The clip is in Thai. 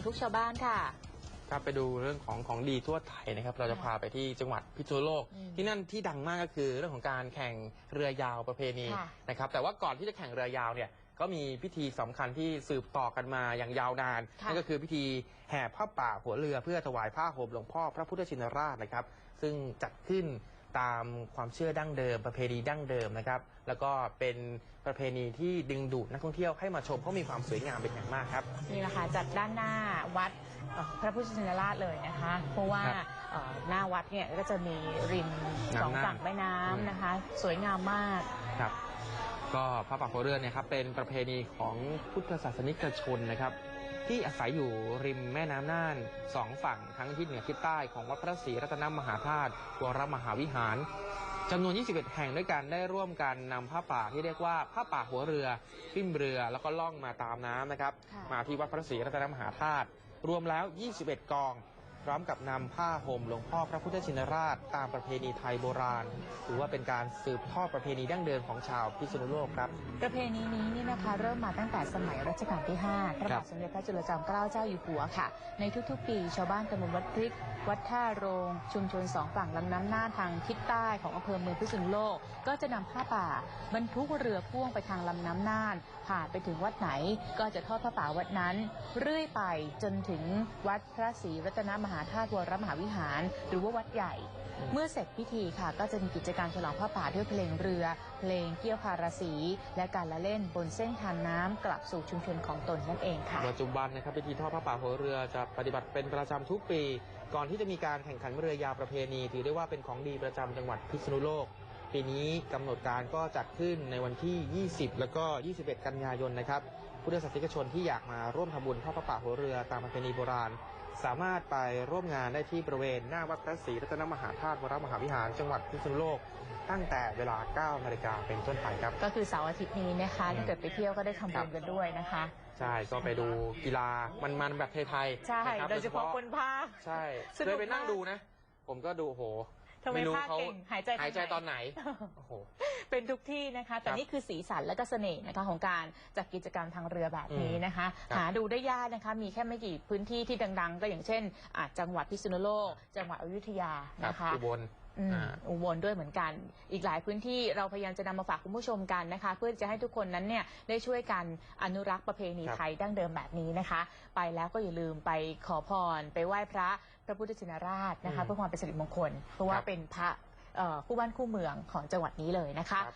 ของทุกชาวบ้านค่ะ ครับไปดูเรื่องของของดีทั่วไทยนะครับ เราจะพาไปที่จังหวัดพิษณุโลก อืมที่นั่นที่ดังมากก็คือเรื่องของการแข่งเรือยาวประเพณีค่ะนะครับ แต่ว่าก่อนที่จะแข่งเรือยาวเนี่ยก็มีพิธีสำคัญที่สืบต่อกันมาอย่างยาวนานค่ะ นั่นก็คือพิธีแห่ผ้าป่าหัวเรือเพื่อถวายผ้าห่มหลวงพ่อพระพุทธชินราชนะครับ ซึ่งจัดขึ้น ตามความเชื่อดั้งเดิม ประเพณีดั้งเดิมนะครับแล้วก็เป็นประเพณีที่ดึงดูดนักท่องเที่ยวให้มาชมเพราะมีความสวยงามเป็นอย่างมากครับ นี่แหละค่ะจัดด้านหน้าวัดเอ่อพระพุทธชินราชเลยนะคะ เพราะว่าครับเอ่อหน้าวัดเนี่ยก็จะมีริมสองน้ำน่านฝั่งแม่น้ำนะคะ สวยงามมากครับก็พระป่าโคเรือนเนี่ยครับเป็นประเพณีของพุทธศาสนิกชนนะครับ ที่อาศัยอยู่ริมแม่น้ำน่านสองฝั่งทั้งทิศเหนือทิศใต้ของวัดพระศรีรัตนมหาธาตุวรมหาวิหารจำนวน 21 แห่งด้วยกันได้ร่วมกันนำผ้าป่าที่เรียกว่าผ้าป่าหัวเรือขึ้นเรือแล้วก็ล่องมาตามน้ำนะครับค่ะมาที่วัดพระศรีรัตนมหาธาตุรวมแล้ว 21 กอง พร้อมกับนำผ้าห่มหลวงพ่อพระพุทธชินราช ตามประเพณีไทยโบราณถือว่าเป็นการสืบทอดประเพณีดั้งเดิมของชาวพิษณุโลกครับ ประเพณีนี้นี่นะคะเริ่มมาตั้งแต่สมัยรัชกาลที่5พระครับบาทสมเด็จพระจุลจอมเกล้าเจ้าอยู่หัวค่ะ ในทุกๆ ปีชาวบ้านตำบลวัดพริก วัดท่าโรง ชุมชนสองฝั่งลำน้ำน่านทางทิศใต้ของอำเภอเมืองพิษณุโลก ก็จะนำผ้าป่า บรรทุกเรือพ่วงไปทางลำน้ำน่านผ่านไปถึงวัดไหน ก็จะทอดผ้าป่าวัดนั้น เรื่อยไปจนถึงวัดพระศรีรัตนมหาธาตุวรมหาวิหาร หรือว่าวัดใหญ่ เมื่อเสร็จพิธีค่ะ ก็จะมีกิจกรรมฉลองผ้าป่าด้วยเพลงเรือ เพลงเกี่ยวพาราสี และการละเล่นบนเส้นทางน้ำกลับสู่ชุมชนของตนนั่นเองค่ะ ปัจจุบันนะครับพิธีทอดพระป่าหัวเรือจะปฏิบัติเป็นประจำทุกปี ก่อนที่จะมีการแข่งขันเรือยาวประเพณี ถือได้ว่าเป็นของดีประจำจังหวัดพิษณุโลกปีนี้กำหนดการก็จัดขึ้นในวันที่ 20 แล้วก็ 21 กันยายนนะครับพุทธศาสนิกชนที่อยากมาร่วมทำบุญทอดพระป่าหัวเรือตามประเพณีโบราณ สามารถไปร่วมงานได้ที่บริเวณหน้าวัดพระศรีรัตนมหาธาตุวรมหาวิหาร จังหวัดพิษณุโลก ตั้งแต่เวลา 9 นาฬิกาเป็นต้นไปครับ ก็คือเสาร์อาทิตย์นี้นะคะถ้าเกิดไปเที่ยวก็ได้ทำบุญกันด้วยนะคะ ใช่ ก็ไปดูกีฬามันๆแบบไทยๆใช่ นะครับโดยเฉพาะคนภาคใช่ สนุกเคยไปนั่งมาก ดูนะ ผมก็ดูโอ้โห ทำไมรู้ภาคเขาเก่งหายใจทางหายใจไหนตอนไหนโอ้โห เป็นทุกที่นะคะ แต่ครับนี่คือสีสันและก็เสน่ห์นะคะของการจัดกิจกรรมทางเรือแบบนี้นะคะ ครับหาดูได้ยากนะคะ มีแค่ไม่กี่พื้นที่ที่ดัง ๆ ก็อย่างเช่นอาจังหวัดพิษณุโลก จังหวัดอยุธยาครับนะคะ อุบลอืมอ่า อุบลด้วยเหมือนกัน อีกหลายพื้นที่เราพยายามจะนำมาฝากคุณผู้ชมกันนะคะ เพื่อจะให้ทุกคนนั้นเนี่ยได้ช่วยกันอนุรักษ์ประเพณีครับไทยดั้งเดิมแบบนี้นะคะ ไปแล้วก็อย่าลืมไปขอพร ไปไหว้พระพระพุทธชินราชนะคะ อืมเพื่อความเป็นสิริมงคล เพราะว่าครับเป็นพระเอ่อคู่บ้านคู่เมืองของจังหวัดนี้เลยนะคะ ครับ